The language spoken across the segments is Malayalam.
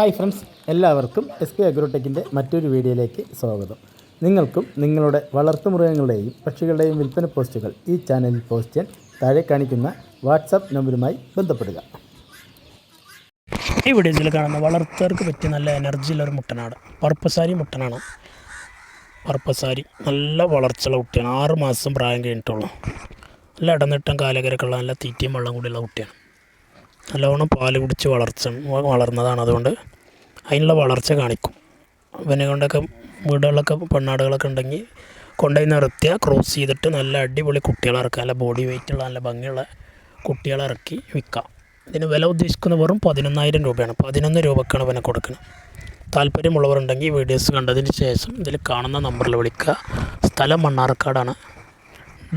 ഹായ് ഫ്രണ്ട്സ് എല്ലാവർക്കും എസ് പി അഗ്രോടെക്കിന്റെ മറ്റൊരു വീഡിയോയിലേക്ക് സ്വാഗതം. നിങ്ങൾക്കും നിങ്ങളുടെ വളർത്തുമൃഗങ്ങളുടെയും പക്ഷികളുടെയും വിൽപ്പന പോസ്റ്റുകൾ ഈ ചാനലിൽ പോസ്റ്റ് ചെയ്യാൻ താഴെ കാണിക്കുന്ന വാട്സാപ്പ് നമ്പറുമായി ബന്ധപ്പെടുക. ഈ വീഡിയോയിൽ കാണുന്ന വളർത്തവർക്ക് പറ്റിയ നല്ല എനർജിയുള്ള ഒരു മുട്ടനാണ് പർപ്പസാരി മുട്ടനാണ്. പർപ്പസാരി നല്ല വളർച്ചയുള്ള കുട്ടിയാണ്. ആറ് മാസം പ്രായം കഴിഞ്ഞിട്ടുള്ളൂ. നല്ല ഇടനിട്ടം കാലകരക്കുള്ള നല്ല തീറ്റയും വെള്ളം കൂടിയുള്ള കുട്ടിയാണ്. നല്ലവണ്ണം പാൽ കുടിച്ച് വളർച്ച വളർന്നതാണ്. അതുകൊണ്ട് അതിനുള്ള വളർച്ച കാണിക്കും. പിന്നെ കൊണ്ടൊക്കെ വീടുകളിലൊക്കെ പെണ്ണാടുകളൊക്കെ ഉണ്ടെങ്കിൽ കൊണ്ടുപോയി നിർത്തിയാൽ ക്രോസ് ചെയ്തിട്ട് നല്ല അടിപൊളി കുട്ടികളെ ഇറക്കുക. നല്ല ബോഡി വെയിറ്റുള്ള നല്ല ഭംഗിയുള്ള കുട്ടികളെ ഇറക്കി വിൽക്കാം. ഇതിന് വില ഉദ്ദേശിക്കുന്ന വെറും പതിനൊന്നായിരം രൂപയാണ്. പതിനൊന്ന് രൂപക്കാണ് പിന്നെ കൊടുക്കുന്നത്. താല്പര്യമുള്ളവരുണ്ടെങ്കിൽ വീഡിയോസ് കണ്ടതിന് ശേഷം ഇതിൽ കാണുന്ന നമ്പറിൽ വിളിക്കുക. സ്ഥലം മണ്ണാർക്കാടാണ്.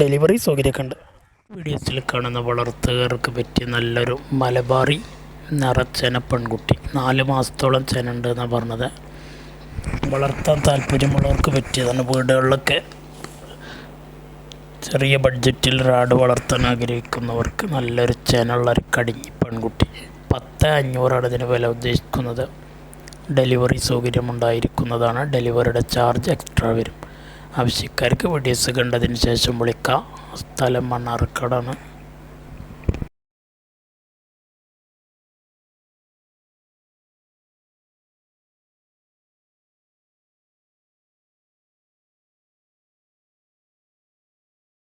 ഡെലിവറി സൗകര്യമൊക്കെ ഉണ്ട്. വീഡിയോസിൽ കാണുന്ന വളർത്തുകാർക്ക് പറ്റിയ നല്ലൊരു മലബാറി നിറച്ചന പെൺകുട്ടി. നാല് മാസത്തോളം ചെന ഉണ്ട് എന്നാണ് പറഞ്ഞത്. വളർത്താൻ താല്പര്യമുള്ളവർക്ക് പറ്റിയതാണ് വീടുകളിലൊക്കെ ചെറിയ ബഡ്ജറ്റിൽ റാഡ് വളർത്താൻ ആഗ്രഹിക്കുന്നവർക്ക് നല്ലൊരു ചെനുള്ള ഒരു കടിഞ്ഞി പെൺകുട്ടി. പത്ത് അഞ്ഞൂറാണ് ഇതിന് വില ഉദ്ദേശിക്കുന്നത്. ഡെലിവറി സൗകര്യമുണ്ടായിരിക്കുന്നതാണ്. ഡെലിവറിയുടെ ചാർജ് എക്സ്ട്രാ വരും. ആവശ്യക്കാർക്ക് വീഡിയോസ് കണ്ടതിന് ശേഷം വിളിക്കാം. സ്ഥലം മണ്ണാർക്കാടാണ്.